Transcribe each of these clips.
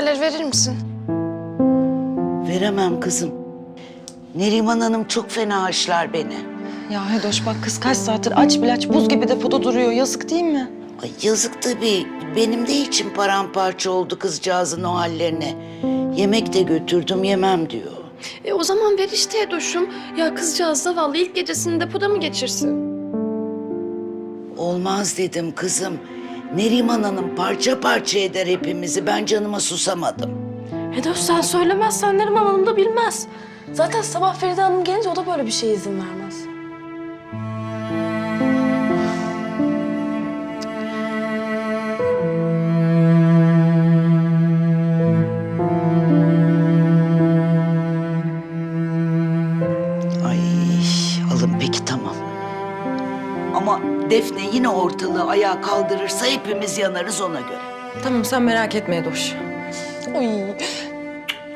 anahtarları verir misin? Veremem kızım. Neriman Hanım çok fena haşlar beni. Ya Hedoş bak kız kaç saattir aç bile aç buz gibi depoda duruyor. Yazık değil mi? Ay yazık tabii. Benim de içim paramparça oldu kızcağızın o hallerine. Yemek de götürdüm yemem diyor. E o zaman ver işte Edoş'um. Ya kızcağız zavallı ilk gecesini depoda mı geçirsin? Olmaz dedim kızım. Neriman Hanım parça parça eder hepimizi. Ben canıma susamadım. Edoş sen söylemezsen Neriman Hanım da bilmez. Zaten sabah Feride Hanım gelince o da böyle bir şeye izin vermez. Defne yine ortalığı ayağa kaldırırsa hepimiz yanarız ona göre. Tamam sen merak etme Hedoş. Oy.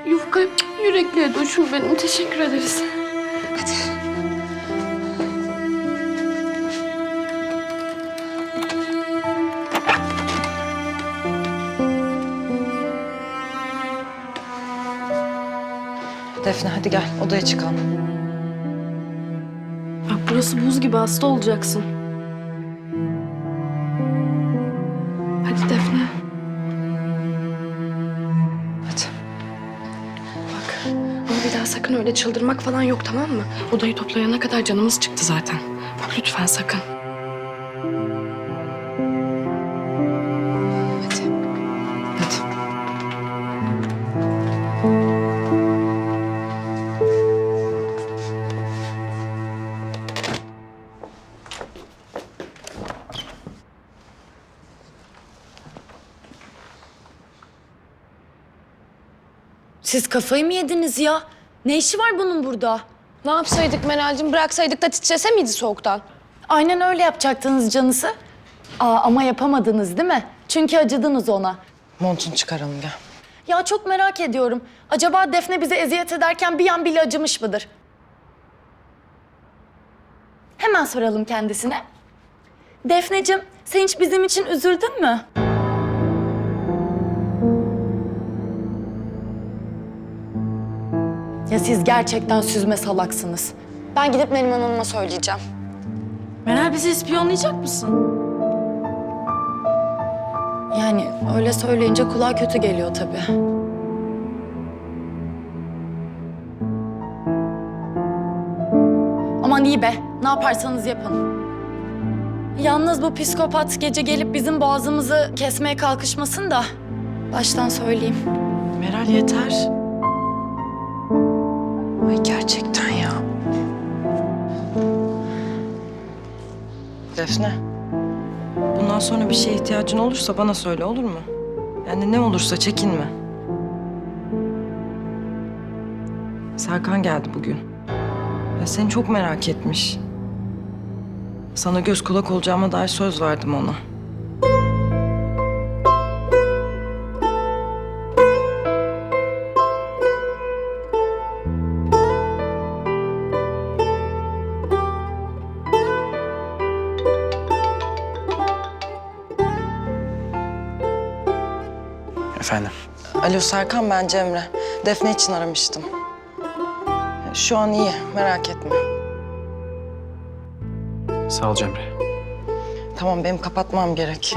Yufka yürekli Edoş'um benim. Teşekkür ederiz. Hadi. Defne hadi gel odaya çıkalım. Bak burası buz gibi hasta olacaksın. Ama bir daha sakın öyle çıldırmak falan yok tamam mı? Odayı toplayana kadar canımız çıktı zaten. Lütfen sakın. Siz kafayı mı yediniz ya? Ne işi var bunun burada? Ne yapsaydık Meral'cim? Bıraksaydık da titrese miydi soğuktan? Aynen öyle yapacaktınız canısı. Aa, ama yapamadınız değil mi? Çünkü acıdınız ona. Montunu çıkaralım gel. Ya çok merak ediyorum. Acaba Defne bize eziyet ederken bir an bile acımış mıdır? Hemen soralım kendisine. Defneciğim, sen hiç bizim için üzüldün mü? Ya siz gerçekten süzme salaksınız. Ben gidip Neriman Hanım'a söyleyeceğim. Meral bizi ispiyonlayacak mısın? Yani öyle söyleyince kulağa kötü geliyor tabii. Aman iyi be, ne yaparsanız yapın. Yalnız bu psikopat gece gelip bizim boğazımızı kesmeye kalkışmasın da baştan söyleyeyim. Meral yeter. Ay gerçekten ya. Defne. Bundan sonra bir şeye ihtiyacın olursa bana söyle olur mu? Yani ne olursa çekinme. Serkan geldi bugün. Ya seni çok merak etmiş. Sana göz kulak olacağıma dair söz verdim ona. Efendim? Alo Serkan ben Cemre. Defne için aramıştım. Şu an iyi merak etme. Sağ ol Cemre. Tamam benim kapatmam gerek.